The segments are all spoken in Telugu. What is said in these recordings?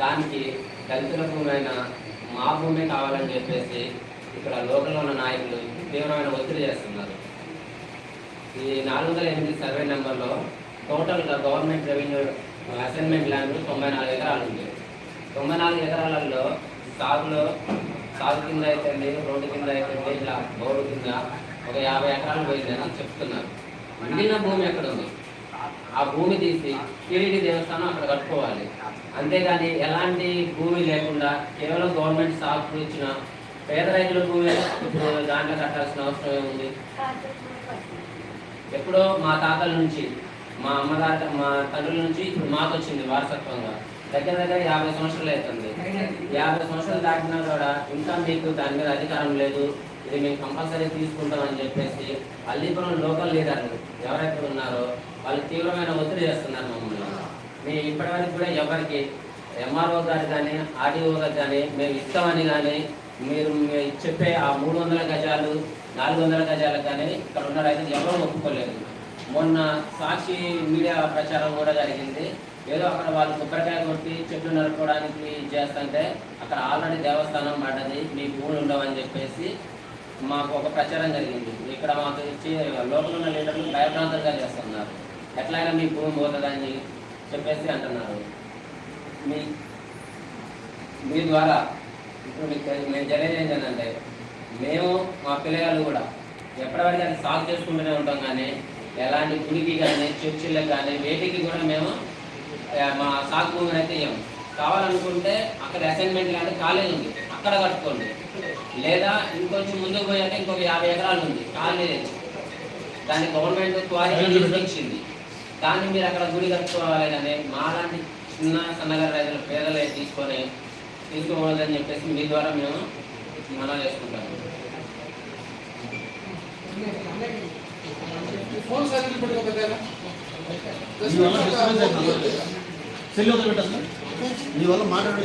దానికి దళితుల భూమి మా భూమి కావాలని చెప్పేసి ఇక్కడ లోకల్లో ఉన్న నాయకులు తీవ్రమైన ఒత్తిడి చేస్తున్నారు. ఈ నాలుగు వందల ఎనిమిది సర్వే నెంబర్లో టోటల్గా గవర్నమెంట్ రెవెన్యూ అసైన్మెంట్ ల్యాండ్ తొంభై నాలుగు ఎకరాలు ఉంది. తొంభై నాలుగు ఎకరాలలో సాగులో సాగు కింద అయితే రోడ్డు కింద అయితే ఇలా బోర్డు కింద ఒక యాభై ఎకరాలు పోయిందని చెప్తున్నారు. మిగిలిన భూమి ఎక్కడ ఉంది ఆ భూమి తీసి టీడీడీ దేవస్థానం అక్కడ కట్టుకోవాలి. అంతేగాని ఎలాంటి భూమి లేకుండా కేవలం గవర్నమెంట్ సాగు ఇచ్చిన పేద రైతుల భూమి ఇప్పుడు దాంట్లో కట్టాల్సిన అవసరం ఏముంది? ఎప్పుడో మా తాతల నుంచి మా అమ్మగారి మా తండ్రుల నుంచి ఇప్పుడు మాకు వచ్చింది వారసత్వంగా. దగ్గర దగ్గర యాభై సంవత్సరాలు అవుతుంది. యాభై సంవత్సరాలు దాటినా కూడా ఇంకా మీకు దాని మీద అధికారం లేదు. ఇది మేము కంపల్సరీ తీసుకుంటామని చెప్పేసి అల్లీపురం లోకల్ లీడర్లు ఎవరైతే ఉన్నారో వాళ్ళు తీవ్రమైన ఒత్తిడి చేస్తున్నారు మమ్మల్ని. మేము ఇప్పటివరకు కూడా ఎవరికి ఎంఆర్ఓ గారు కానీ ఆర్డీఓ గారు కానీ మేము ఇస్తామని కానీ మీరు చెప్పే ఆ మూడు వందల గజాలు నాలుగు వందల గజాలు కానీ ఇక్కడ ఉన్న రైతులు ఎవరూ ఒప్పుకోలేదు. మొన్న సాక్షి మీడియా ప్రచారం కూడా జరిగింది. ఏదో అక్కడ వాళ్ళు కొబ్బరికాయ కొట్టి చెట్లు నరుకోవడానికి చేస్తుంటే అక్కడ ఆల్రెడీ దేవస్థానం పడ్డది మీ భూములు ఉండవని చెప్పేసి మాకు ఒక ప్రచారం జరిగింది. ఇక్కడ మాకు ఇచ్చి లోపల ఉన్న లీడర్లు భయభ్రాంతంగా చేస్తున్నారు. ఎట్లయినా మీ భూమి పోతుందని చెప్పేసి అంటున్నారు. మీ మీ ద్వారా ఇప్పుడు మీకు మేము జరిగేది ఏంటంటే మేము మా పిల్లగాళ్ళు కూడా ఎప్పటివరకు అది సాగు చేసుకుంటూనే ఉంటాం కానీ ఎలాంటి గుడికి కానీ చర్చిలకు కానీ వేటికి కూడా మేము మా సాగు భూమిని అయితే ఇవ్వము కావాలనుకుంటే అక్కడ అసైన్మెంట్ కానీ కాలేజ్ ఉంది. అక్కడ కట్టుకోండి. లేదా ఇంకొంచెం ముందుకు పోయాక ఇంకొక యాభై ఎకరాలు ఉంది. కాలేదు దాన్ని గవర్నమెంట్ క్వాలిటీ ఇచ్చింది దాన్ని మీరు అక్కడ గుడి కట్టుకోవాలి కానీ మాలాంటి చిన్న సన్నగారి రైతుల పేదలే తీసుకొని తీసుకోకూడదని చెప్పేసి మీ ద్వారా మేము మనం చేసుకుంటాము. మీ వల్ల సెల్ మాట్లాడడం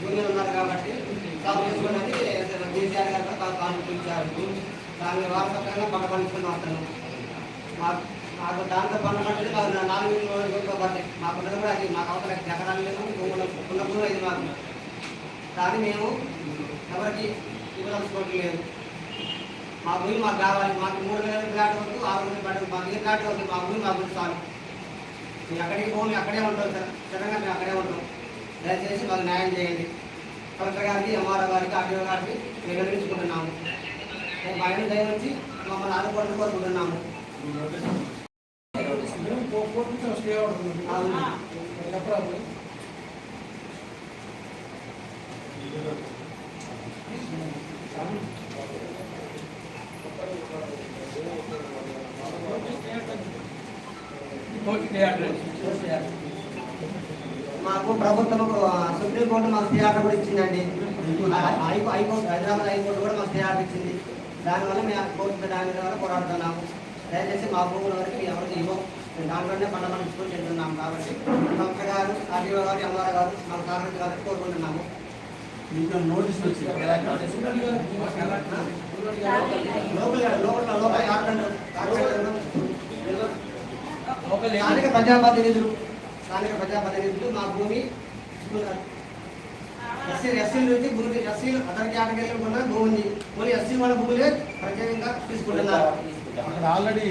జూనియర్ ఉన్నారు కాబట్టి సాగు చేసుకోవడానికి కేసీఆర్ గారు కూడా కాలు పిలిచారు. దాని వారసత్వంగా పంట పండించుకుని వస్తాను మాకు దాంతో దాంట్లో పనులు మాకు నాలుగు వేలు పడ్డాయి మాకు ఉన్నది కూడా అది మాకు అవతల ఎకరాలు లేదు భూములు ఉన్న భూములు ఇది మాకు. దాన్ని మేము ఎవరికి ఇవ్వదలుచుకోవట్లేదు మా భూమి మాకు కావాలి. మాకు మూడు వేల ప్లాట్ వద్దు ఆరు వేల ప్లాట్ మాకు ఏ ప్లాట్ వద్దు మా భూమి మాకు చాలు. మీరు అక్కడికి పోయి అక్కడే ఉంటాం సార్. స్థిరంగా మేము అక్కడే ఉంటాం. దయచేసి మాకు న్యాయం చేయండి. కలెక్టర్ గారికి ఎంఆర్ఓ గారికి ఆర్టీఓ గారికి మేము వినిపించుకుంటున్నాము మా ఇంటి దయ వచ్చి మమ్మల్ని ఆదుకోవడం కోరుకుంటున్నాము ఓకే అడ్రస్. అవుతుంది అవును. మాకు ప్రభుత్వం సుప్రీంకోర్టు మాకు స్టే ఆర్డర్ కూడా ఇచ్చిందండి హైకో high court Hyderabad high court కూడా మాకు స్టే ఆర్డర్ ఇచ్చింది దానివల్ల మేము కోర్టు దాని ద్వారా పోరాడుతున్నాము దయచేసి మా భూముల వరకు ఎవరికి ఇవ్వం మేము దాంట్లోనే పంట పండించుకొని తింటున్నాము కాబట్టి డాక్టర్ గారు ఆర్డీఓ గారు ఎంఆర్ గారు మాకు సహకరించి గారికి కోరుకుంటున్నాము మీకు నోటీస్ వచ్చింది లోకల్ లోకల్ ప్రజాప్రతినిధులు స్థానిక ప్రజాప్రతినిధులు మా భూమి ఎస్సీ ఎస్సీ నుంచి భూమి ఎస్సీ అతని కేటగిరీలో కూడా భూమి ఉంది ఓన్లీ ఎస్సీ వాళ్ళ భూములే ప్రత్యేకంగా తీసుకుంటున్నారు. అక్కడ ఆల్రెడీ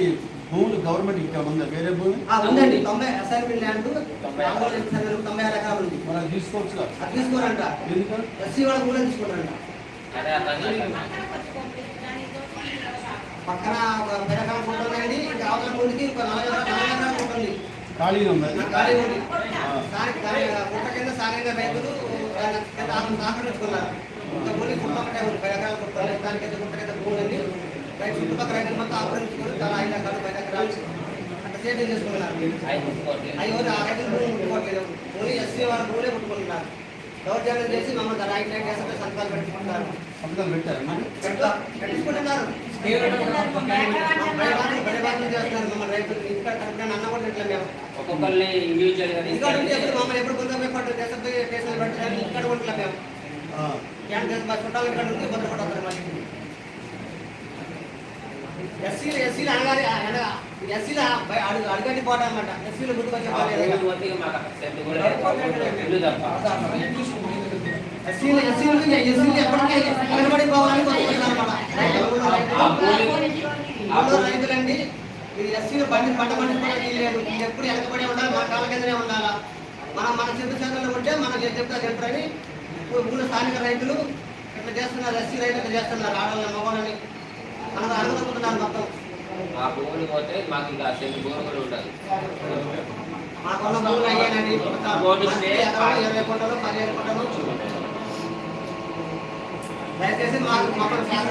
భూములు గవర్నమెంట్ ఇంకా ఉందా? వేరే భూమి? ఉందండి. తొంభై అసైన్మెంట్ ల్యాండ్ తొంభై ఆరు ఎకరాలు ఉంది. మనం తీసుకోవచ్చు అది తీసుకోరంట. ఎందుకంటే ఎస్సీ వాళ్ళ భూములే కాదు. పక్కన ఒక పెరకాల ఉంటుందండి ఇంకా అవతల ముందుకి ఇంకో నలభై నలభై ఎకరాలు ఉంటుంది. ఖాళీ ఉంది రైతులు రైతు మొత్తం ఆ రైతులు దౌర్జన్యం చేసి మమ్మల్ని రైట్ రైట్ పెట్టుకుంటారు సంతకాలు పెట్టుకుంటున్నారు సంతకాలు పెట్టారు మరి ఒక్కొక్కరిని ఇండివిజువల్గా ఎప్పుడు మమ్మల్ని ఎప్పుడు కొంత పట్టు దేశం కేసులు పెట్టడానికి ఇక్కడ ఉంటున్నా మేము. చుట్టాలు ఇక్కడ ఉంటే కొంత పట్టు మళ్ళీ. ఎస్సీలు ఎస్సీలు అనగానే ఎస్సీలు అడుగు అడుగంటి పోవడం అనమాట ఎస్సీలు ముందుకొచ్చే ఎస్సీలు ఎస్సీలు ఎస్సీలు ఎప్పటికీ నిలబడి పోవాలని కోరుకుంటున్నారు రైతులండి ఇది ఎస్సీలు బండి పంట పండించడానికి లేదు ఇది ఎప్పుడు వెనకబడి ఉండాలి మన కాళ్ళ కిందనే ఉండాలా మనం మన చెట్టు చేతుల్లో ఉంటే మనం ఏం చెప్తా చెప్తారని ఊళ్ళో స్థానిక రైతులు ఇట్లా చేస్తున్నారు ఎస్సీ రైతులు చేస్తున్నారు ఆడవాళ్ళని మగవాళ్ళని మనం అనుకుంటున్నారు మొత్తం ఆ భూములు పోతే మాకు ఇంకా సెంటు భూమి కూడా ఉండదు. మాకున్న భూములు అయ్యానండి. ఇరవై కుంటలు పదిహేను కుంటలు దయచేసి మాకు మొత్తం శాసన